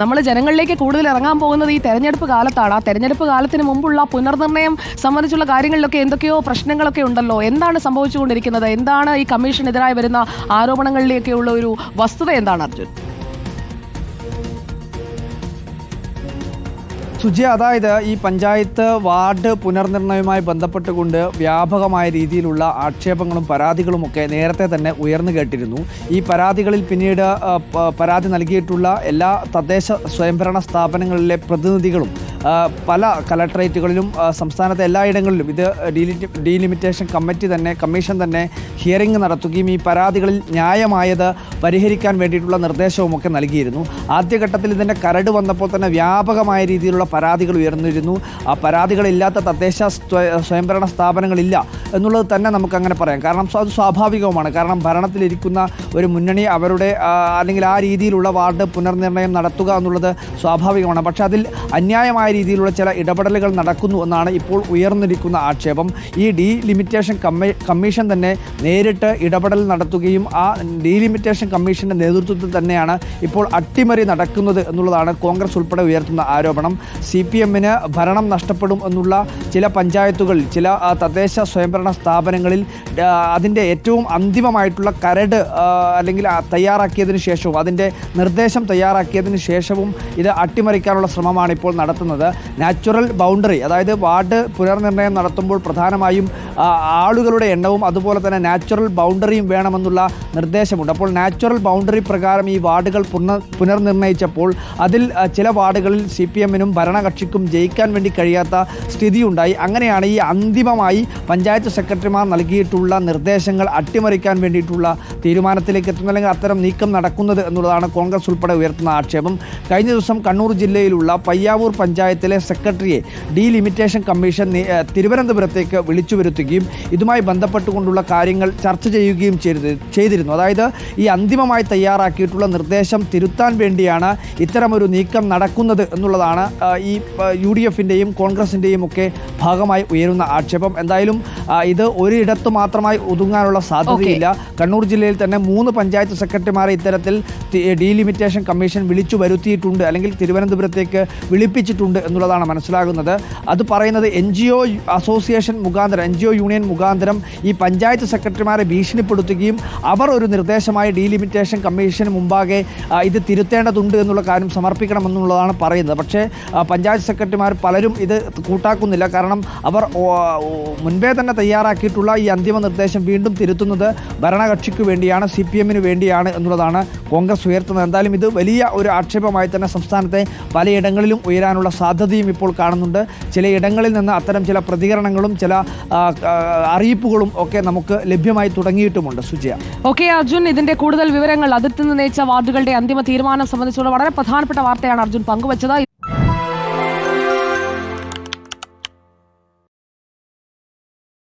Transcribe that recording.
നമ്മൾ ജനങ്ങളിലേക്ക് കൂടുതൽ ഇറങ്ങാൻ പോകുന്നത് ഈ തെരഞ്ഞെടുപ്പ് കാലത്താണ്. ആ തെരഞ്ഞെടുപ്പ് കാലത്തിന് മുമ്പുള്ള പുനർനിർണയം സംബന്ധിച്ചുള്ള കാര്യങ്ങളിലൊക്കെ എന്തൊക്കെയോ പ്രശ്നങ്ങളൊക്കെ ഉണ്ടല്ലോ. എന്താണ് സംഭവിച്ചുകൊണ്ടിരിക്കുന്നത്? എന്താണ് ഈ കമ്മീഷനെതിരായി വരുന്ന ആരോപണങ്ങളിലേക്കുള്ള ഒരു വസ്തുത എന്താണ് അർജുൻ? സുജി അതായത് ഈ പഞ്ചായത്ത് വാർഡ് പുനർനിർണയവുമായി ബന്ധപ്പെട്ടുകൊണ്ട് വ്യാപകമായ രീതിയിലുള്ള ആക്ഷേപങ്ങളും പരാതികളും ഒക്കെ നേരത്തെ തന്നെ ഉയർന്നു കേട്ടിരുന്നു. ഈ പരാതികളിൽ പിന്നീട് പരാതി നൽകിയിട്ടുള്ള എല്ലാ തദ്ദേശ സ്വയംഭരണ സ്ഥാപനങ്ങളിലെ പ്രതിനിധികളും പല കലക്ടറേറ്റുകളിലും സംസ്ഥാനത്തെ എല്ലായിടങ്ങളിലും ഇത് ഡീലിമിറ്റേഷൻ കമ്മിറ്റി തന്നെ കമ്മീഷൻ തന്നെ ഹിയറിംഗ് നടത്തുകയും ഈ പരാതികളിൽ ന്യായമായത് പരിഹരിക്കാൻ വേണ്ടിയിട്ടുള്ള നിർദ്ദേശവും ഒക്കെ നൽകിയിരുന്നു. ആദ്യഘട്ടത്തിൽ ഇതിന്റെ കരട് വന്നപ്പോൾ തന്നെ വ്യാപകമായ രീതിയിലുള്ള പരാതികൾ ഉയർന്നിരുന്നു. ആ പരാതികളില്ലാത്ത തദ്ദേശ സ്വയ- സ്വയംഭരണ സ്ഥാപനങ്ങളില്ല. എന്നുള്ളത് തന്നെ നമുക്ക് അങ്ങനെ പറയാം. കാരണം അത് സ്വാഭാവികവുമാണ്. കാരണം ഭരണത്തിലിരിക്കുന്ന ഒരു മുന്നണി അവരുടെ അല്ലെങ്കിൽ ആ രീതിയിലുള്ള വാർഡ് പുനർനിർണയം നടത്തുക എന്നുള്ളത് സ്വാഭാവികമാണ്. പക്ഷെ അതിൽ അന്യായമായ രീതിയിലുള്ള ചില ഇടപെടലുകൾ നടക്കുന്നു എന്നാണ് ഇപ്പോൾ ഉയർന്നിരിക്കുന്ന ആക്ഷേപം. ഈ ഡീലിമിറ്റേഷൻ ലിമിറ്റേഷൻ കമ്മീഷൻ തന്നെ നേരിട്ട് ഇടപെടൽ നടത്തുകയും ആ ഡീലിമിറ്റേഷൻ കമ്മീഷന്റെ നേതൃത്വത്തിൽ തന്നെയാണ് ഇപ്പോൾ അട്ടിമറി നടക്കുന്നത് എന്നുള്ളതാണ് കോൺഗ്രസ് ഉൾപ്പെടെ ഉയർത്തുന്ന ആരോപണം. സി പി എമ്മിന് ഭരണം നഷ്ടപ്പെടും എന്നുള്ള ചില പഞ്ചായത്തുകളിൽ ചില തദ്ദേശ സ്വയംഭരണ സ്ഥാപനങ്ങളിൽ ആ, അതിന്റെ ഏറ്റവും അന്തിമമായിട്ടുള്ള കരട് അല്ലെങ്കിൽ തയ്യാറാക്കിയതിന് ശേഷവും അതിന്റെ നിർദ്ദേശം തയ്യാറാക്കിയതിന് ശേഷവും ഇത് അട്ടിമറിക്കാനുള്ള ശ്രമമാണ് ഇപ്പോൾ നടത്തുന്നത്. നാച്ചുറൽ ബൗണ്ടറി അതായത് വാർഡ് പുനർനിർണയം നടത്തുമ്പോൾ പ്രധാനമായും ആളുകളുടെ എണ്ണവും അതുപോലെ തന്നെ നാച്ചുറൽ ബൗണ്ടറിയും വേണമെന്നുള്ള നിർദ്ദേശമുണ്ട്. അപ്പോൾ നാച്ചുറൽ ബൗണ്ടറി പ്രകാരം ഈ വാർഡുകൾ പുനർ പുനർനിർണയിച്ചപ്പോൾ അതിൽ ചില വാർഡുകളിൽ സി പി എമ്മിനും ഭരണകക്ഷിക്കും ജയിക്കാൻ വേണ്ടി കഴിയാത്ത സ്ഥിതിയുണ്ടായി. അങ്ങനെയാണ് ഈ അന്തിമമായി പഞ്ചായത്ത് സെക്രട്ടറിമാർ നൽകിയിട്ടുള്ള നിർദ്ദേശങ്ങൾ അട്ടിമറിക്കാൻ വേണ്ടിയിട്ടുള്ള തീരുമാനത്തിലേക്ക് എത്തുന്ന അല്ലെങ്കിൽ അത്തരം നീക്കം നടക്കുന്നത് എന്നുള്ളതാണ് കോൺഗ്രസ് ഉൾപ്പെടെ ഉയർത്തുന്ന ആക്ഷേപം. കഴിഞ്ഞ ദിവസം കണ്ണൂർ ജില്ലയിലുള്ള പയ്യാവൂർ പഞ്ചായത്തിലെ സെക്രട്ടറിയെ ഡീലിമിറ്റേഷൻ കമ്മീഷൻ തിരുവനന്തപുരത്തേക്ക് വിളിച്ചു വരുത്തുകയും ഇതുമായി ബന്ധപ്പെട്ടുകൊണ്ടുള്ള കാര്യങ്ങൾ ചർച്ച ചെയ്യുകയും ചെയ്ത് ചെയ്തിരുന്നു. അതായത് ഈ അന്തിമമായി തയ്യാറാക്കിയിട്ടുള്ള നിർദ്ദേശം തിരുത്താൻ വേണ്ടിയാണ് ഇത്തരമൊരു നീക്കം നടക്കുന്നത് എന്നുള്ളതാണ് ഈ യു ഡി എഫിന്റെയും കോൺഗ്രസിന്റെയും ഒക്കെ ഭാഗമായി ഉയരുന്ന ആക്ഷേപം. എന്തായാലും ഇത് ഒരിടത്ത് മാത്രമായി ഒതുങ്ങാനുള്ള സാധ്യതയില്ല. കണ്ണൂർ ജില്ലയിൽ തന്നെ മൂന്ന് പഞ്ചായത്ത് സെക്രട്ടറിമാരെ ഇത്തരത്തിൽ ഡീലിമിറ്റേഷൻ കമ്മീഷൻ വിളിച്ചു വരുത്തിയിട്ടുണ്ട് അല്ലെങ്കിൽ തിരുവനന്തപുരത്തേക്ക് വിളിപ്പിച്ചിട്ടുണ്ട് എന്നുള്ളതാണ് മനസ്സിലാകുന്നത്. അത് പറയുന്നത് എൻ ജി ഒ അസോസിയേഷൻ മുഖാന്തരം എൻ ജി ഒ യൂണിയൻ മുഖാന്തരം ഈ പഞ്ചായത്ത് സെക്രട്ടറിമാരെ ഭീഷണിപ്പെടുത്തുകയും അവർ ഒരു നിർദ്ദേശമായി ഡീലിമിറ്റേഷൻ കമ്മീഷന് മുമ്പാകെ ഇത് തിരുത്തേണ്ടതുണ്ട് എന്നുള്ള കാര്യം സമർപ്പിക്കണമെന്നുള്ളതാണ് പറയുന്നത്. പക്ഷേ പഞ്ചായത്ത് സെക്രട്ടറിമാർ പലരും ഇത് കൂട്ടാക്കുന്നില്ല. കാരണം അവർ മുൻപേ തന്നെ തയ്യാറാക്കിയിട്ടുള്ള ഈ അന്തിമ നിർദ്ദേശം വീണ്ടും തിരുത്തുന്നത് ഭരണകക്ഷിക്ക് വേണ്ടിയാണ് സി പി എമ്മിന് വേണ്ടിയാണ് എന്നുള്ളതാണ് കോൺഗ്രസ് ഉയർത്തുന്നത്. എന്തായാലും ഇത് വലിയ ഒരു ആക്ഷേപമായി തന്നെ സംസ്ഥാനത്തെ പലയിടങ്ങളിലും ഉയരാനുള്ള സാധ്യതയും ഇപ്പോൾ കാണുന്നുണ്ട്. ചിലയിടങ്ങളിൽ നിന്ന് അത്തരം ചില പ്രതികരണങ്ങളും ചില അറിയിപ്പുകളും ഒക്കെ നമുക്ക് ലഭ്യമായി തുടങ്ങിയിട്ടുമുണ്ട്. സുജയ. ഓക്കെ അർജുൻ ഇതിന്റെ കൂടുതൽ വിവരങ്ങൾ അതിർത്തി നിർണയിച്ച വാർഡുകളുടെ അന്തിമ തീരുമാനം സംബന്ധിച്ചുള്ള വളരെ പ്രധാനപ്പെട്ട വാർത്തയാണ് അർജുൻ പങ്കുവച്ചത്.